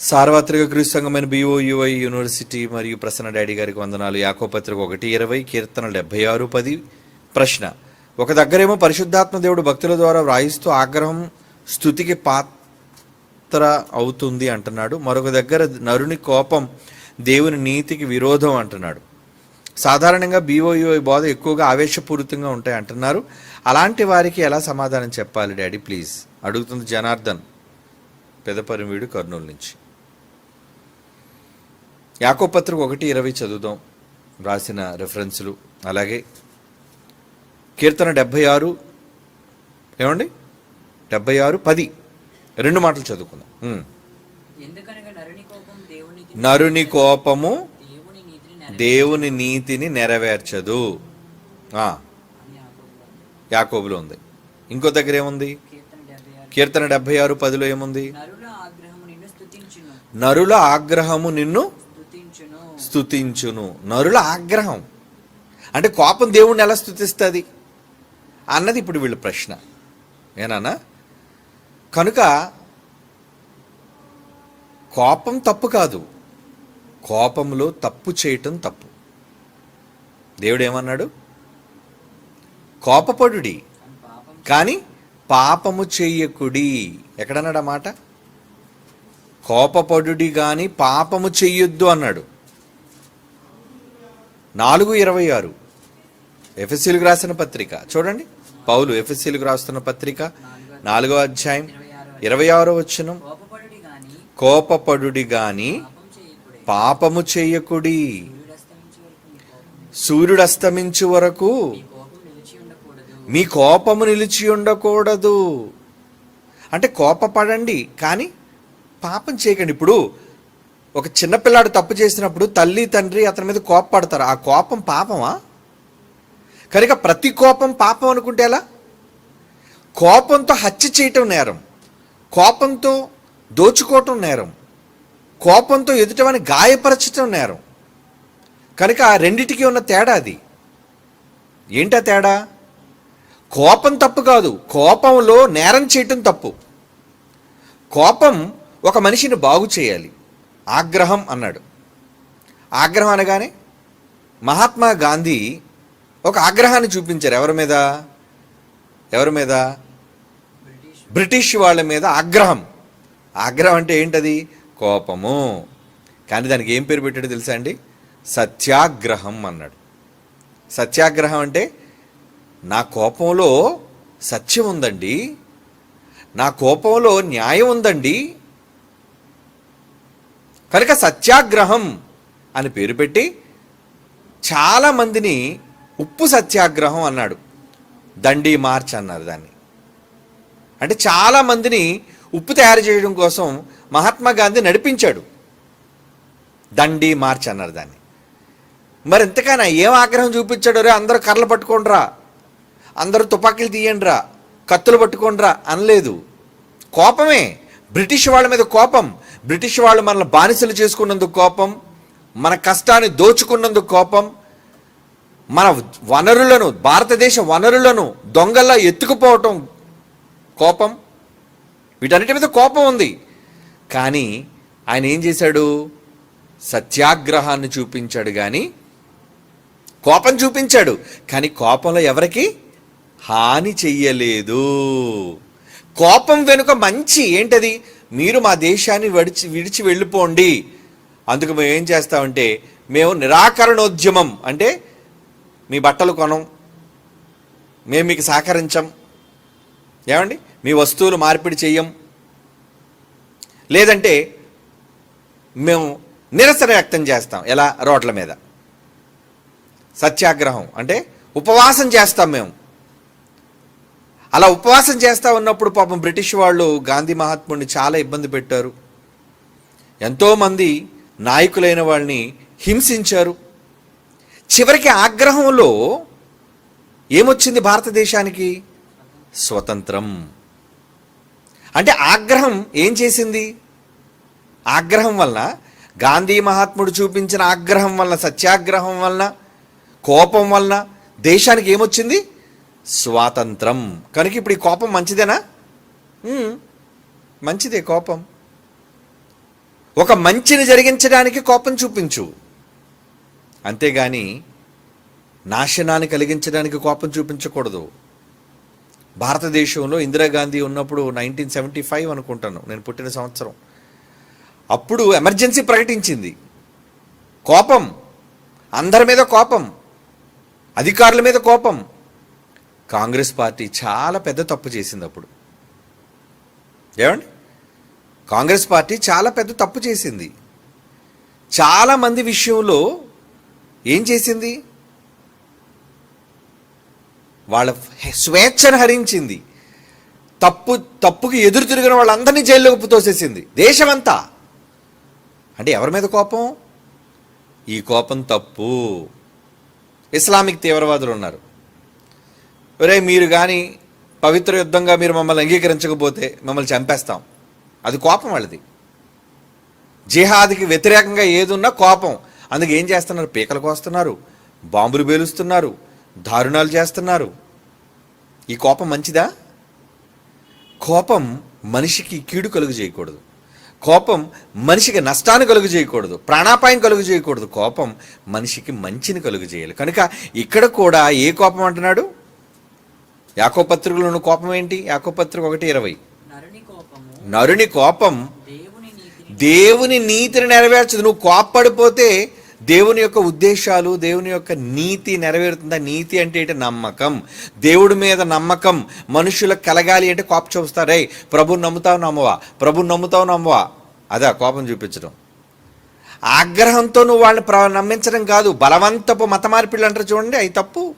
సార్వత్రిక క్రీస్తు సంఘమైన BOUI university మరియు ప్రసన్న డాడీ గారికి వందనాలు. యాకోపత్రిక ఒకటి ఇరవై కీర్తన డెబ్బై ఆరు పది ప్రశ్న. ఒక దగ్గరేమో పరిశుద్ధాత్మ దేవుడు భక్తుల ద్వారా వ్రాయిస్తూ ఆగ్రహం స్థుతికి పాత్ర అవుతుంది అంటున్నాడు. మరొక దగ్గర నరుని కోపం దేవుని నీతికి విరోధం అంటున్నాడు. సాధారణంగా బీఓయుఐ బోధ ఎక్కువగా ఆవేశపూరితంగా ఉంటాయి అంటున్నారు. అలాంటి వారికి ఎలా సమాధానం చెప్పాలి డాడీ ప్లీజ్? అడుగుతుంది జనార్దన్ పెదపరిమీడు కర్నూలు నుంచి. యాకోపత్రిక ఒకటి ఇరవై చదువుదాం. రాసిన రెఫరెన్సులు అలాగే కీర్తన డెబ్భై ఆరు. ఏమండి? డెబ్భై ఆరు పది. రెండు మాటలు చదువుకుందాం. నరుని కోపము దేవుని నీతిని నెరవేర్చదు. యాకోబులో ఉంది. ఇంకో దగ్గర ఏముంది? డెబ్బై కీర్తన డెబ్బై ఆరు పదిలో ఏముంది? నరుల ఆగ్రహము నిన్ను స్తుతించును. నరుల ఆగ్రహం. అంటే కోపం దేవుణ్ణి ఎలా స్తుతిస్తుంది? అన్నది ఇప్పుడు వీళ్ళ ప్రశ్న. ఏనానా? కనుక కోపం తప్పు కాదు. కోపంలో తప్పు చేయటం తప్పు. దేవుడు ఏమన్నాడు కోపపడుడి కానీ పాపము చెయ్యకుడి ఎక్కడన్నాడు ఆ మాట? కోపపడుడి గాని పాపము చెయ్యొద్దు అన్నాడు. నాలుగు ఇరవై ఆరు. ఎఫ్ఎస్సీలకు రాసిన పత్రిక. చూడండి. పౌలు ఎఫ్ఎస్సీలకు రాస్తున్న పత్రిక. నాలుగో అధ్యాయం. ఇరవై ఆరో వచ్చిన కోపపడుడి గాని పాపము చేయకుడి సూర్యుడు వరకు అస్తమించు వరకు మీ కోపము నిలిచి ఉండకూడదు. అంటే కోపపడండి కానీ పాపం చేయకండి. ఇప్పుడు ఒక చిన్నపిల్లాడు తప్పు చేసినప్పుడు తల్లి తండ్రి అతని మీద కోపపడతారు. ఆ కోపం పాపమా? కనుక ప్రతి కోపం పాపం అనుకుంటే ఎలా? కోపంతో హత్య చేయటం నేరం. కోపంతో దోచుకోవటం నేరం. కోపంతో ఎదుటవని గాయపరచటం నేరం. కనుక ఆ రెండిటికి ఉన్న తేడా అది. ఏంటా తేడా? కోపం తప్పు కాదు. కోపంలో నేరం చేయటం తప్పు. కోపం ఒక మనిషిని బాగు చేయాలి. ఆగ్రహం అన్నాడు. ఆగ్రహం అనగానే మహాత్మా గాంధీ ఒక ఆగ్రహాన్ని చూపించారు. ఎవరి మీద? ఎవరి మీద? బ్రిటిష్ వాళ్ళ మీద ఆగ్రహం. ఆగ్రహం అంటే ఏంటది? కోపము. కానీ దానికి ఏం పేరు పెట్టాడో తెలుసా అండి? సత్యాగ్రహం అన్నాడు. సత్యాగ్రహం అంటే నా కోపంలో సత్యం ఉందండి. నా కోపంలో న్యాయం ఉందండి. కనుక సత్యాగ్రహం అని పేరు పెట్టి చాలామందిని ఉప్పు సత్యాగ్రహం అన్నాడు. దండి మార్చ్ అన్నారు దాన్ని. అంటే చాలా మందిని ఉప్పు తయారు చేయడం కోసం మహాత్మా గాంధీ నడిపించాడు. దండి మార్చ్ అన్నారు దాన్ని. మరి ఇంతకైనా ఏం ఆగ్రహం చూపించాడు? రే అందరూ కర్రలు పట్టుకోండిరా. అందరూ తుపాకీలు తీయండిరా. కత్తులు పట్టుకోండిరా అనలేదు. కోపమే. బ్రిటిష్ వాళ్ళ మీద కోపం. బ్రిటిష్ వాళ్ళు మనల్ని బానిసలు చేసుకున్నందుకు కోపం మన కష్టాన్ని దోచుకున్నందుకు కోపం మన వనరులను భారతదేశ వనరులను దొంగల్లా ఎత్తుకుపోవటం కోపం. వీటన్నిటి మీద కోపం ఉంది. కానీ ఆయన ఏం చేశాడు? సత్యాగ్రహాన్ని చూపించాడు కానీ కోపం చూపించాడు. కానీ కోపంలో ఎవరికి? హాని చెయ్యలేదు. కోపం వెనుక మంచి ఏంటది? మీరు మా దేశాన్ని విడిచి విడిచి వెళ్ళిపోండి. అందుకు మేము ఏం చేస్తామంటే మేము నిరాకరణోద్యమం అంటే మీ బట్టలు కొనం మేము మీకు సహకరించం. ఏమండి? మీ వస్తువులు మార్పిడి చెయ్యం లేదంటే మేము నిరసన వ్యక్తం చేస్తాం ఎలా? రోడ్ల మీద. సత్యాగ్రహం అంటే ఉపవాసం చేస్తాం మేము. అలా ఉపవాసం చేస్తా ఉన్నప్పుడు పాపం బ్రిటిష్ వాళ్ళు గాంధీ మహాత్ముడిని చాలా ఇబ్బంది పెట్టారు. ఎంతోమంది నాయకులైన వాళ్ళని హింసించారు. చివరికి ఆగ్రహంలో ఏమొచ్చింది భారతదేశానికి? స్వతంత్రం. అంటే ఆగ్రహం ఏం చేసింది? ఆగ్రహం వలన గాంధీ మహాత్ముడు చూపించిన ఆగ్రహం వలన సత్యాగ్రహం వలన కోపం వలన దేశానికి ఏమొచ్చింది? స్వాతంత్రం. కనుక ఇప్పుడు ఈ కోపం మంచిదేనా? మంచిదే కోపం. ఒక మంచిని జరిగించడానికి కోపం చూపించు. అంతేగాని నాశనాన్ని కలిగించడానికి కోపం చూపించకూడదు. భారతదేశంలో ఇందిరాగాంధీ ఉన్నప్పుడు నైన్టీన్ సెవెంటీ ఫైవ్ అనుకుంటాను నేను పుట్టిన సంవత్సరం. అప్పుడు ఎమర్జెన్సీ ప్రకటించింది. కోపం. అందరి మీద కోపం. అధికారుల మీద కోపం. కాంగ్రెస్ పార్టీ చాలా పెద్ద తప్పు చేసింది అప్పుడు. ఏమండి? కాంగ్రెస్ పార్టీ చాలా పెద్ద తప్పు చేసింది. చాలామంది విషయంలో ఏం చేసింది? వాళ్ళ స్వేచ్ఛను హరించింది. తప్పు తప్పుకి ఎదురు తిరిగిన వాళ్ళందరినీ జైల్లోకి తోసేసింది దేశమంతా. అంటే ఎవరి మీద కోపం? ఈ కోపం తప్పు. ఇస్లామిక్ తీవ్రవాదులు ఉన్నారు. ఒరే మీరు కానీ పవిత్ర యుద్ధంగా మీరు మమ్మల్ని అంగీకరించకపోతే మమ్మల్ని చంపేస్తాం. అది కోపం వాళ్ళది. జిహాద్కి వ్యతిరేకంగా ఏదున్నా కోపం. అందుకు ఏం చేస్తున్నారు? పీకలు కోస్తున్నారు బాంబులు పేలుస్తున్నారు దారుణాలు చేస్తున్నారు. ఈ కోపం మంచిదా? కోపం మనిషికి కీడు కలుగు చేయకూడదు. కోపం మనిషికి నష్టాన్ని కలుగు చేయకూడదు. ప్రాణాపాయం కలుగు చేయకూడదు. కోపం మనిషికి మంచిని కలుగు చేయాలి. కనుక ఇక్కడ కూడా ఏ కోపం అంటున్నాడు? యాకోపత్రికలో ఉన్న కోపం ఏంటి? యాకోపత్రిక ఒకటి ఇరవై. నరుని కోపం దేవుని నీతిని దేవుని నీతిని నెరవేర్చదు. నువ్వు కోప్పడిపోతే దేవుని యొక్క ఉద్దేశాలు దేవుని యొక్క నీతి నెరవేరుతుందా. నీతి అంటే ఏంటి? నమ్మకం. దేవుడి మీద నమ్మకం. మనుషులకు కలగాలి అంటే కోప చూస్తారే ప్రభు నమ్ముతావు నమ్మవా? ప్రభు నమ్ముతావు నమ్మవా? అదా కోపం చూపించడం. ఆగ్రహంతో నువ్వు వాళ్ళని ప్ర నమ్మించడం కాదు. బలవంతపు మత మార్పిళ్ళు అంటారు చూడండి. అవి తప్పు.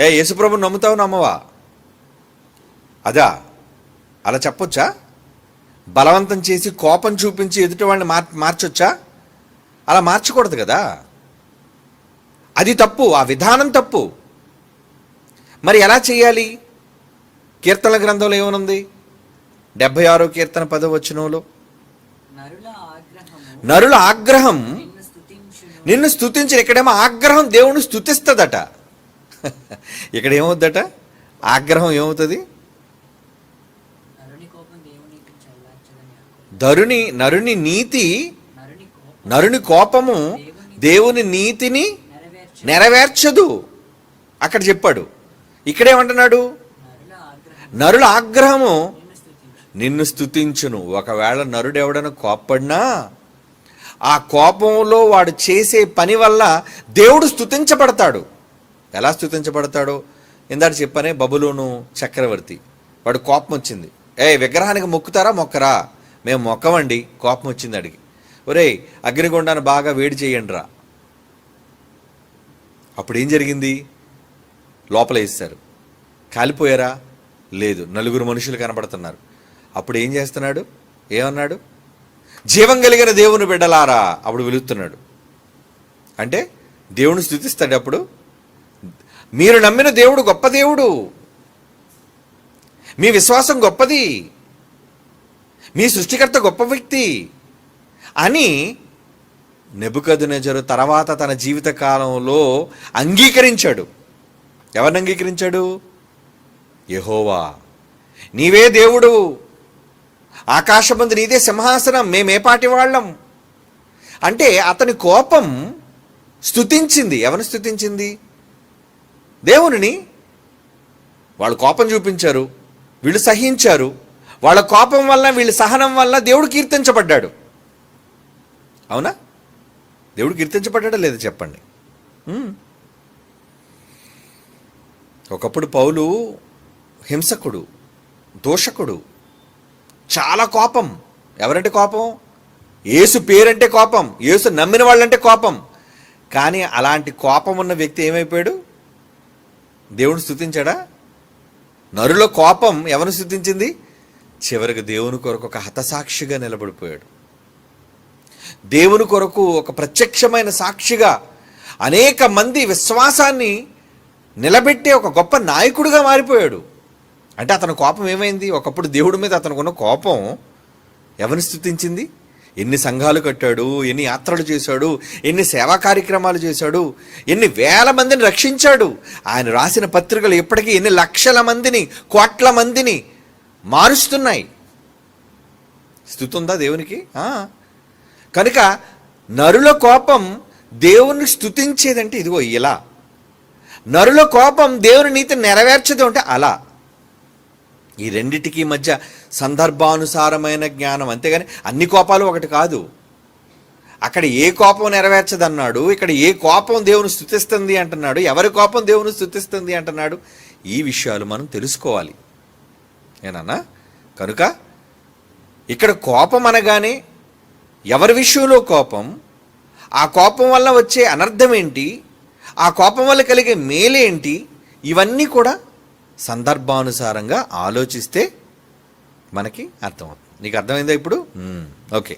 ఏ యేసుప్రభు నమ్ముతావు నమ్మవా? అదా? అలా చెప్పొచ్చా? బలవంతం చేసి కోపం చూపించి ఎదుటి వాళ్ళని మార్ మార్చొచ్చా? అలా మార్చకూడదు కదా? అది తప్పు ఆ విధానం తప్పు. మరి ఎలా చేయాలి? కీర్తనల గ్రంథంలో ఏమనుంది? డెబ్భై ఆరో కీర్తన పదో వచనంలో. నరుల ఆగ్రహం నిన్ను స్తుతించిన. ఇక్కడేమో ఆగ్రహం దేవుని స్తుతిస్తుందట. ఇక్కడ ఏమవుద్దట ఆగ్రహం ఏమవుతుంది? ధరుని నరుని నీతి నరుని కోపం నరుని కోపము దేవుని నీతిని నెరవేర్చు నెరవేర్చదు. అక్కడ చెప్పాడు. ఇక్కడేమంటున్నాడు? నరుల ఆగ్రహం నరుల ఆగ్రహము నిన్ను స్తుతించును. ఒకవేళ నరుడు ఎవడన కోప్పడినా ఆ కోపంలో వాడు చేసే పని వల్ల దేవుడు స్తుతించబడతాడు. ఎలా స్తుతించబడతాడో ఇందాక చెప్పనే బబులోను చక్రవర్తి. వాడు కోపం వచ్చింది. ఏ విగ్రహానికి మొక్కుతారా? మొక్కరా? మేము మొక్కమండి. కోపం వచ్చింది అడిగి. ఒరేయ్ అగ్నిగుండాన్ని బాగా వేడి చేయండి రా. అప్పుడు ఏం జరిగింది? లోపల వేస్తారు కాలిపోయారా? లేదు నలుగురు మనుషులు కనబడుతున్నారు. అప్పుడు ఏం చేస్తున్నాడు? ఏమన్నాడు? జీవం కలిగిన దేవుని బిడ్డలారా? అప్పుడు వెలుగుతున్నాడు. అంటే దేవుని స్థుతిస్తాడు అప్పుడు? మీరు నమ్మిన దేవుడు గొప్ప దేవుడు. మీ విశ్వాసం గొప్పది. మీ సృష్టికర్త గొప్ప వ్యక్తి అని నెబుకదునెజరు తర్వాత తన జీవితకాలంలో అంగీకరించాడు. ఎవరిని అంగీకరించాడు? యహోవా. నీవే దేవుడు. ఆకాశమందు నీదే సింహాసనం. మేమే పాటి వాళ్ళం. అంటే అతని కోపం స్థుతించింది ఎవరిని స్థుతించింది దేవునిని వాళ్ళు కోపం చూపించారు వీళ్ళు సహించారు. వాళ్ళ కోపం వల్ల వీళ్ళ సహనం వల్ల దేవుడు కీర్తించబడ్డాడు. అవునా? దేవుడు కీర్తించబడ్డాడా లేదా చెప్పండి. ఒకప్పుడు పౌలు హింసకుడు దోషకుడు చాలా కోపం. ఎవరంటే కోపం? ఏసు పేరంటే కోపం. ఏసు నమ్మిన వాళ్ళంటే కోపం. కానీ అలాంటి కోపం ఉన్న వ్యక్తి ఏమైపోయాడు? దేవుడు స్థుతించాడా? నరుల కోపం ఎవరిని స్థుతించింది? చివరికి దేవుని కొరకు ఒక హతసాక్షిగా నిలబడిపోయాడు. దేవుని కొరకు ఒక ప్రత్యక్షమైన సాక్షిగా అనేక మంది విశ్వాసాన్ని నిలబెట్టే ఒక గొప్ప నాయకుడిగా మారిపోయాడు. అంటే అతని కోపం ఏమైంది? ఒకప్పుడు దేవుడి మీద అతనుకున్న కోపం ఎవరిని స్థుతించింది? ఎన్ని సంఘాలు కట్టాడు ఎన్ని యాత్రలు చేశాడు ఎన్ని సేవా కార్యక్రమాలు చేశాడు ఎన్ని వేల మందిని రక్షించాడు. ఆయన రాసిన పత్రికలు ఇప్పటికీ ఎన్ని లక్షల మందిని కోట్ల మందిని మారుస్తున్నాయి. స్థుతి ఉందా దేవునికి కనుక నరుల కోపం దేవుణ్ణి స్థుతించేదంటే ఇదిగో ఇలా. నరుల కోపం దేవుని నీతి నెరవేర్చదు అంటే అలా. ఈ రెండిటికి మధ్య సందర్భానుసారమైన జ్ఞానం. అంతేగాని అన్ని కోపాలు ఒకటి కాదు. అక్కడ ఏ కోపం నెరవేర్చదన్నాడు ఇక్కడ ఏ కోపం దేవుని స్థుతిస్తుంది అంటున్నాడు ఎవరి కోపం దేవుని స్థుతిస్తుంది అంటున్నాడు ఈ విషయాలు మనం తెలుసుకోవాలి. ఏనన్నా? కనుక ఇక్కడ కోపం అనగానే ఎవరి విషయంలో కోపం? ఆ కోపం వల్ల వచ్చే అనర్థం ఏంటి? ఆ కోపం వల్ల కలిగే మేలేంటి? ఇవన్నీ కూడా సందర్భానుసారంగా ఆలోచిస్తే మనకి అర్థమవుతుంది. నీకు అర్థమైందా ఇప్పుడు? ఓకే.